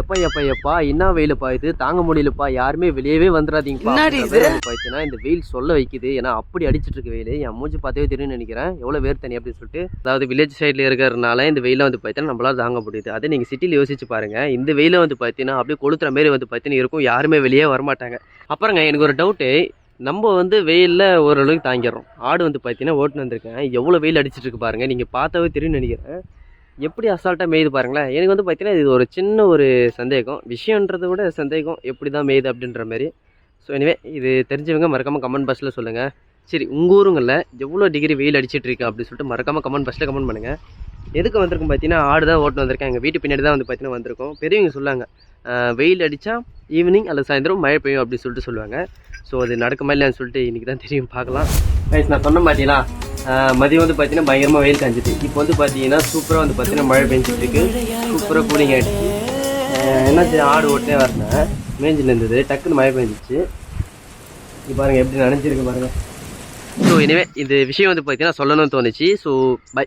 எப்பா எப்பா எப்பா என்ன வெயிலுப்பா இது? தாங்க முடியலப்பா. யாருமே வெளியவே வந்துடாதீங்கப்பா பார்த்தீங்கன்னா இந்த வெயில் சொல்ல வைக்குது. ஏன்னா அப்படி அடிச்சிட்டு இருக்கு வெயில். என் மூஞ்சி பார்த்தவே தெரியும்னு நினைக்கிறேன். எவ்வளோ வேர் தண்ணி அப்படின்னு சொல்லிட்டு. அதாவது வில்லேஜ் சைடில் இருக்கிறதுனால இந்த வெயில வந்து பார்த்தீங்கன்னா நம்மளால தாங்க முடியுது. அதே நீங்கள் சிட்டியில் யோசிச்சு பாருங்க. இந்த வெயில வந்து பார்த்தீங்கன்னா அப்படியே கொளுத்துற மாரி வந்து பார்த்தீங்கன்னா இருக்கும். யாருமே வெளியே வரமாட்டாங்க. அப்புறங்க எனக்கு ஒரு டவுட்டு நம்ம வந்து வெயிலில் ஓரளவுக்கு தாங்கிடுறோம். ஆடு வந்து பார்த்தீங்கன்னா ஓட்டுன்னு வந்திருக்கேன். எவ்வளோ வெயில் அடிச்சிட்டு இருக்கு பாருங்க. நீங்கள் பார்த்தாவே தெரியும்னு நினைக்கிறேன். எப்படி அசால்ட்டாக மேயுது பாருங்களேன். எனக்கு வந்து பார்த்தீங்கன்னா இது ஒரு சின்ன ஒரு சந்தேகம். விஷயன்றதை விட சந்தேகம் எப்படி தான் மேயுது அப்படின்ற மாதிரி. ஸோ எனிவே இது தெரிஞ்சவங்க மறக்காமல் கமெண்ட் பாக்ஸில் சொல்லுங்கள் சரி உங்கள் ஊருங்களில் எவ்வளோ டிகிரி வெயில் அடிச்சிட்டு இருக்கு அப்படின்னு சொல்லிட்டு மறக்காமல் கமெண்ட் பாக்ஸில் கமெண்ட் பண்ணுங்கள் எதுக்கு வந்திருக்கும் பார்த்தீங்கன்னா ஆடு தான் ஓட்டு வந்திருக்கேன். எங்கள் வீட்டு பின்னாடி தான் வந்து பார்த்தீங்கன்னா வந்திருக்கோம். பெரியவங்க சொல்லாங்க வெயில் அடித்தா ஈவினிங் அல்லது சாயந்தரம் மழை பெய்யும் அப்படின்னு சொல்லிட்டு சொல்லுவாங்க. ஸோ அது நடக்குமா இல்லையான்னு சொல்லிட்டு இன்றைக்கி தான் தெரியும். பார்க்கலாம். நான் சொன்ன மாட்டீங்களா மதியம் வந்து பார்த்தீங்கன்னா பயங்கரமாக வெயில் காஞ்சிட்டு. இப்போ வந்து பார்த்தீங்கன்னா சூப்பராக வந்து பார்த்தீங்கன்னா மழை பெஞ்சிட்டு இருக்கு சூப்பராக கூலிங் ஆகிடுச்சு என்னாச்சு ஆடு ஓட்டே வரேன் மேஞ்சில் இருந்தது. டக்குன்னு மழை பெஞ்சிச்சு. இப்போ பாருங்கள் எப்படி நனைஞ்சிருக்கு பாருங்கள் ஸோ இனிமே இந்த விஷயம் வந்து பார்த்தீங்கன்னா சொல்லணும்னு தோணுச்சு. So by